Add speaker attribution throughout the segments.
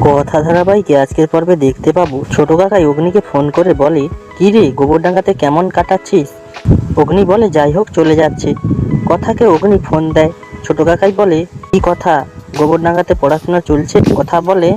Speaker 1: কথা ধারাবাহিকে আজকের পর্বে দেখতে পাবো। ছোট কাকাই অগ্নিকে ফোন করে বলে, কি রে, গোবরডাঙ্গাতে কেমন কাটাচ্ছিস? অগ্নি বলে, যাই হোক, চলে যাচ্ছে। কথাকে অগ্নি ফোন দেয়। ছোট কাকাই বলে, কি কথা? গোবরডাঙ্গাতে পড়াশোনা চলছে? কথা বলে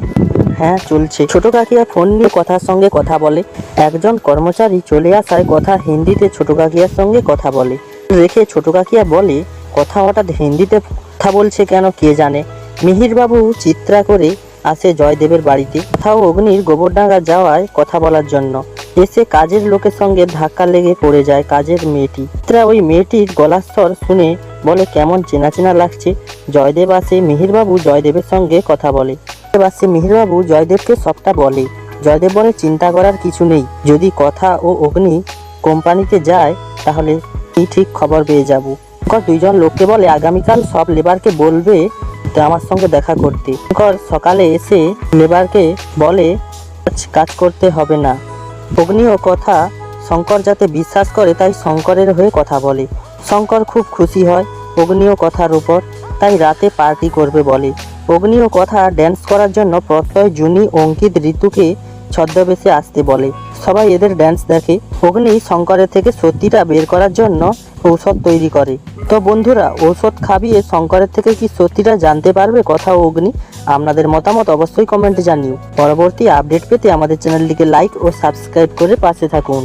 Speaker 1: হ্যাঁ চলছে। ছোট কাকিয়া ফোন নিয়ে কথার সঙ্গে কথা বলে। একজন কর্মচারী চলে আসায় কথা হিন্দিতে ছোট কাকিয়ার সঙ্গে কথা বলে। রেখে ছোট কাকিয়া বলে, কথা হঠাৎ হিন্দিতে কথা বলছে কেন কে জানে? মিহিরবাবু চিত্রা করে আসে জয়দেবের বাড়িতে। কোথাও অগ্নির গোবরডাঙ্গা যাওয়ায় কথা বলার জন্য। এসে কাজের লোকের সঙ্গে ধাক্কা লেগে পড়ে যায় কাজের মেয়েটি। চিত্রা ওই মেয়েটির গলার স্বর শুনে বলে, কেমন চেনা চেনা লাগছে? জয়দেব আসে মিহিরবাবু জয়দেবের সঙ্গে কথা বলে। আসে মিহিরবাবু জয়দেবকে সবটা বলে। জয়দেব বলে, চিন্তা করার কিছু নেই। যদি কথা ও অগ্নি কোম্পানিতে যায়, তাহলে এই ঠিক খবর পেয়ে যাব। দুইজন লোককে বলে, আগামীকাল সব লেবারকে বলবে তো আমার সঙ্গে দেখা করতে। শঙ্কর সকালে এসে লেবারকে বলে কাজ করতে হবে না। অগ্নিও কথা শঙ্কর যাতে বিশ্বাস করে তাই শঙ্করের হয়ে কথা বলে। শঙ্কর খুব খুশি হয় অগ্নিও কথার উপর, তাই রাতে পার্টি করবে বলে। অগ্নিও কথা ড্যান্স করার জন্য প্রত্যয়, জুনি, অঙ্কিত, ঋতুকে ছদ্মবেশে আসতে বলে। সবাই এদের ড্যান্স দেখে। অগ্নি শঙ্করের থেকে সত্যিটা বের করার জন্য ঔষধ তৈরি করে। তো বন্ধুরা, ঔষধ খাবিয়ে শঙ্করের থেকে কি সত্যিটা জানতে পারবে? কথা অগ্নি, আপনাদের মতামত অবশ্যই কমেন্টে জানিও। পরবর্তী আপডেট পেতে আমাদের চ্যানেলটিকে লাইক ও সাবস্ক্রাইব করে পাশে থাকুন।